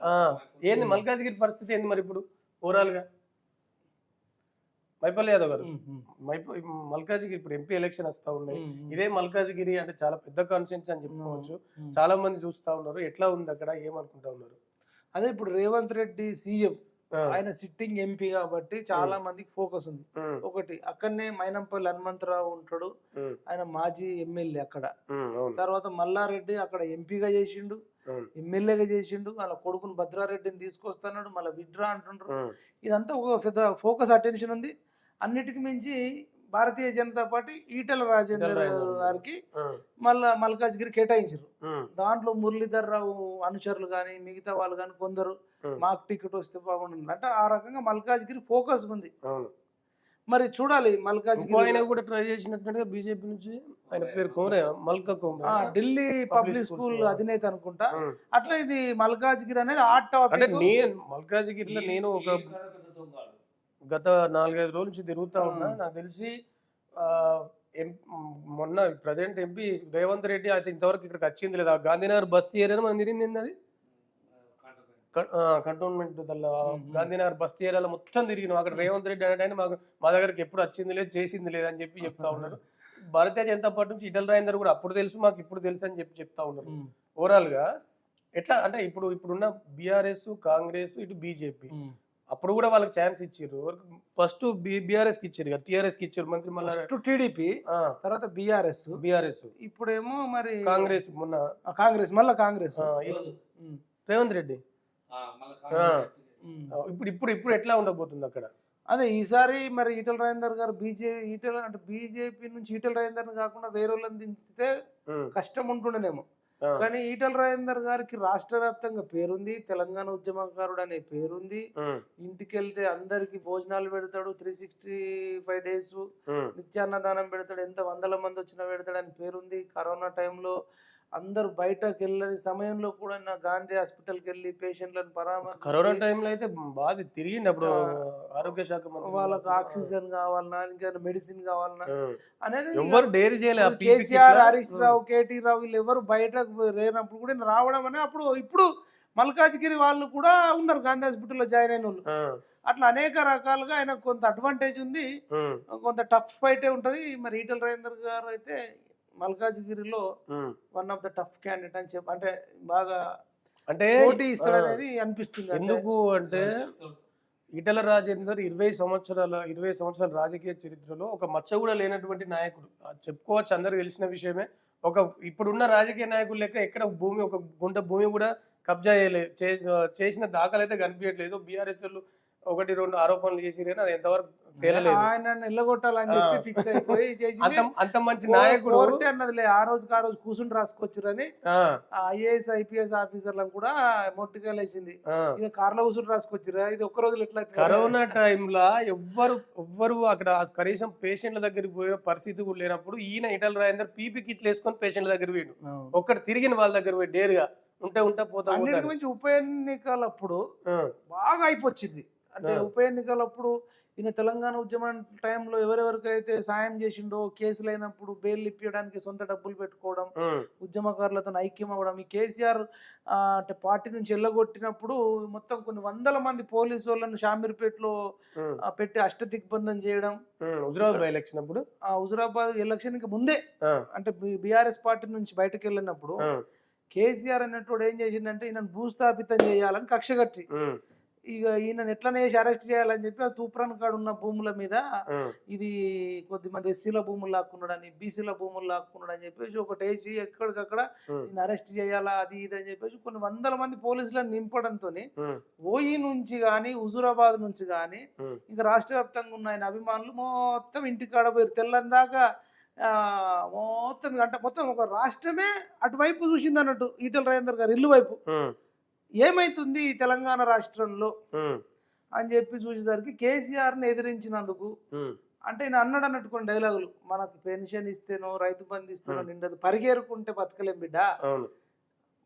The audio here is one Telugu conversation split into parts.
ఆ, ఏంది మల్కాజ్గిరి పరిస్థితి ఏంది మరి ఇప్పుడు? ఓవరాల్గా మైపల్లి యాదవ్ గారు. మల్కాజ్గిరి ఇప్పుడు ఎంపీ ఎలక్షన్ వస్తా ఉన్నాయి. ఇదే మల్కాజ్గిరి అంటే చాలా పెద్ద కాన్ఫిడెన్స్ అని చెప్పుకోవచ్చు. చాలా మంది చూస్తా ఉన్నారు. ఎట్లా ఉంది అక్కడ? ఏమనుకుంటా ఉన్నారు? అదే ఇప్పుడు రేవంత్ రెడ్డి సీఎం ఆయన సిట్టింగ్ ఎంపీ కాబట్టి చాలా మందికి ఫోకస్ ఉంది. ఒకటి అక్కడనే మైనంపల్లి హనుమంతరావు ఉంటాడు. ఆయన మాజీ ఎమ్మెల్యే అక్కడ. తర్వాత మల్లారెడ్డి అక్కడ ఎంపీగా చేసిండు. ఎమ్మెల్యేగా చేసిండు. వాళ్ళ కొడుకుని భద్రారెడ్డిని తీసుకొస్తున్నాడు. మళ్ళీ విడ్రా అంటుండ్రు. ఇదంతా ఒక పెద్ద ఫోకస్ అటెన్షన్ ఉంది. అన్నిటికి మించి భారతీయ జనతా పార్టీ ఈటల రాజేందర్. గారికి మళ్ళా మల్కాజ్గిరి కేటాయించారు. దాంట్లో మురళీధర్ రావు అనుచరులు కానీ మిగతా వాళ్ళు కానీ కొందరు మాకు టికెట్ వస్తే బాగుంటుంది. అంటే ఆ రకంగా మల్కాజ్గిరి ఫోకస్ ఉంది. మరి చూడాలి ఆయన మల్కాజ్గిరి కూడా ట్రై చేసినట్టుగా బీజేపీ నుంచి ఆయన పేరు కోరే మల్కా కోమరే ఢిల్లీ పబ్లిక్ స్కూల్. అధినేత అనుకుంటా. అట్లా ఇది మల్కాజ్గిరి అనేది అంటే టాపిక్ నేను మల్కాజ్గిరిలో నేను ఒక గత నాలుగైదు రోజుల నుంచి తిరుగుతా ఉన్నా. నాకు తెలిసి మొన్న ప్రజెంట్ ఎంపీ రేవంత్ రెడ్డి అయితే ఇంతవరకు ఇక్కడికి వచ్చింది లేదా. గాంధీనగర్ బస్ ఏరియా మనం తిరిగింది అది? కంటోన్మెంట్. గాంధీనగర్ బస్ ఏరియాలో మొత్తం తిరిగినాం. అక్కడ రేవంత్ రెడ్డి అనేటైనా మాకు మా దగ్గరికి ఎప్పుడు వచ్చింది లేదు చేసింది లేదు అని చెప్పి చెప్తా ఉన్నారు. భారతీయ జనతా పార్టీ నుంచి ఇటల్ రాజేందర్ కూడా అప్పుడు తెలుసు మాకు ఇప్పుడు తెలుసు అని చెప్పి చెప్తా ఉన్నారు. ఓవరాల్గా ఎట్లా అంటే ఇప్పుడు ఇప్పుడున్న బీఆర్ఎస్ కాంగ్రెస్ ఇటు బీజేపీ. అప్పుడు కూడా వాళ్ళకి ఛాన్స్ ఇచ్చారు ఫస్ట్ బీఆర్ఎస్కి ఇచ్చారు కదా టిఆర్ఎస్కి ఇచ్చారు మంత్రి మళ్ళీ టీడీపీ తర్వాత బీఆర్ఎస్ బీఆర్ఎస్ ఇప్పుడేమో మరి కాంగ్రెస్ మొన్న. కాంగ్రెస్ మళ్ళా కాంగ్రెస్. రేవంత్ రెడ్డి. ఇప్పుడు ఇప్పుడు ఇప్పుడు ఎట్లా ఉండబోతుంది అక్కడ? అదే ఈసారి మరి ఈటల రాజేందర్ గారు బీజే ఈటల అంటే బీజేపీ నుంచి ఈటల రాజేందర్ కాకుండా వేరే వాళ్ళని దించితే కష్టం ఉంటుండేనేమో. కానీ ఈటల రాజేందర్ గారికి రాష్ట్ర వ్యాప్తంగా పేరుంది తెలంగాణ ఉద్యమకారుడు అనే పేరుంది. ఇంటికి వెళ్తే అందరికి భోజనాలు పెడతాడు త్రీ సిక్స్టీ ఫైవ్ డేస్ నిత్యాన్నదానం పెడతాడు ఎంత వందల మంది వచ్చినా పెడతాడు అని పేరుంది. కరోనా టైంలో అందరు బయటకు వెళ్ళని సమయంలో కూడా నా గాంధీ హాస్పిటల్కి వెళ్ళి పేషెంట్లను పరామర్శించి కరోనా టైంలో అయితే అప్పుడు ఆ, ఆరోగ్య శాఖ వాళ్ళకి ఆక్సిజన్ కావాలన్నా ఇంకా మెడిసిన్ కావాలన్నా అనేది ఎవ్వరు డేర్ చేయలే ఆ ఇప్పుడు PPE కేసీఆర్. హరీష్ రావు కేటీ రావు వీళ్ళు ఎవరు బయటకు లేనప్పుడు కూడా రావడం అనే అప్పుడు ఇప్పుడు మల్కాజ్గిరి వాళ్ళు కూడా ఉన్నారు గాంధీ హాస్పిటల్లో జాయిన్ అయిన వాళ్ళు. అట్లా అనేక రకాలుగా ఆయన కొంత అడ్వాంటేజ్ ఉంది. కొంత టఫ్ ఫైటే ఉంటది. మరి ఈటల రాజేందర్ గారు అయితే మల్కాజ్గిరిలో. One of the tough candidate అని చెప్పి అంటే బాగా అంటే పోటీ ఇస్తాడు ఆ, అనేది అనిపిస్తుంది ఎందుకు అంటే ఈటల రాజేందర్ ఇరవై సంవత్సరాల ఇరవై సంవత్సరాల రాజకీయ చరిత్రలో ఒక మచ్చ కూడా లేనటువంటి నాయకుడు. చెప్పుకోవచ్చు అందరికి తెలిసిన విషయమే. ఒక ఇప్పుడున్న రాజకీయ నాయకులు లెక్క ఎక్కడ భూమి ఒక గుంట భూమి కూడా కబ్జా చేయలేదు చేసిన దాఖలు అయితే కనిపించట్లేదు. బీఆర్ఎస్ ఒకటి రెండు ఆరోపణలు చేసి కానీ అది ఎంతవరకు తేలలేదు ఆయన నిల్లగొట్టాలని చెప్పి. ఫిక్స్ అయిపోయి చేసింది అంత మంచి నాయకుడు అన్నదిలే ఆ రోజుకి ఆ రోజు కూర్చుని రాసుకొచ్చురని ఐఏఎస్ ఐపీఎస్ ఆఫీసర్లను కూడా మొట్టికేలేసింది ఆ. ఇక కార్లో కూర్చుని రాసుకొచ్చిరా ఇది ఒక్క రోజులు ఎట్లా? కరోనా టైంలో ఎవ్వరు ఎవ్వరు అక్కడ కనీసం పేషెంట్ల దగ్గరికి పోయే పరిస్థితి కూడా లేనప్పుడు ఈయన ఇటల రాజేందర్ పీపీ కిట్లు వేసుకొని పేషెంట్ల దగ్గర పోయిండు. ఒక్కటి తిరిగిన వాళ్ళ దగ్గర పోయి డేరుగా ఉంటే ఉంటే పోతా అన్నిటికి పోతారు. మించి ఉప ఎన్నికలప్పుడు బాగా అయిపోయింది అంటే. ఉప ఎన్నికలప్పుడు ఈయన తెలంగాణ ఉద్యమం టైంలో ఎవరెవరికైతే సాయం చేసిండో కేసులు అయినప్పుడు బెయిల్ ఇప్పించడానికి సొంత డబ్బులు పెట్టుకోవడం ఉద్యమకారులతో ఐక్యం అవ్వడం ఈ కేసీఆర్ అంటే పార్టీ నుంచి వెళ్ళగొట్టినప్పుడు మొత్తం కొన్ని వందల మంది పోలీసు వాళ్ళను షామీర్పేటలో పెట్టి అష్టదిగ్బంధం చేయడం. ఉమ్, హుజరాబాద్ ఎలక్షన్ అప్పుడు? హుజురాబాద్ ఎలక్షన్కి ముందే అంటే బీఆర్ఎస్ పార్టీ నుంచి బయటకు వెళ్ళినప్పుడు కేసీఆర్ అన్నట్టు ఏం చేసిండంటే ఈయన భూస్థాపితం చేయాలని కక్ష కట్టి ఇక ఈయన ఎట్లా వేసి అరెస్ట్ చేయాలని చెప్పి ఆ తూప్రాన్ కాడు ఉన్న భూముల మీద ఇది కొద్దిమంది ఎస్సీల భూములు లాక్కున్నాడని బీసీల భూములు లాక్కున్నాడు అని చెప్పేసి ఒకటి వేసి ఎక్కడికక్కడ ఈయన అరెస్ట్ చేయాలా అది ఇది అని చెప్పేసి కొన్ని వందల మంది పోలీసులను నింపడంతో ఓయి నుంచి కానీ హుజూరాబాద్ నుంచి కానీ ఇంకా రాష్ట్ర వ్యాప్తంగా ఉన్న ఆయన అభిమానులు మొత్తం ఇంటికాడ పోయి తెల్లని దాకా ఆ, మొత్తం అంటే మొత్తం ఒక రాష్ట్రమే అటువైపు చూసింది అన్నట్టు ఈటల రాజేందర్ గారు ఇల్లు వైపు. ఏమైతుంది తెలంగాణ రాష్ట్రంలో? అని చెప్పి చూసేసరికి కేసీఆర్ని ఎదిరించినందుకు ఉమ్, అంటే ఈయన అన్నాడు అన్నట్టు కొన్ని డైలాగులు. మనకు పెన్షన్ ఇస్తేనో రైతు బంధు ఇస్తేనో. నిండదు. పరిగేరుకుంటే బతకలేం బిడ్డ.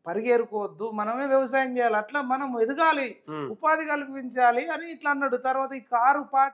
పరిగేరుకోవద్దు. మనమే వ్యవసాయం చేయాలి. అట్లా మనం ఎదగాలి. ఉపాధి కల్పించాలి అని ఇట్లా అన్నాడు. తర్వాత ఈ కారు పాట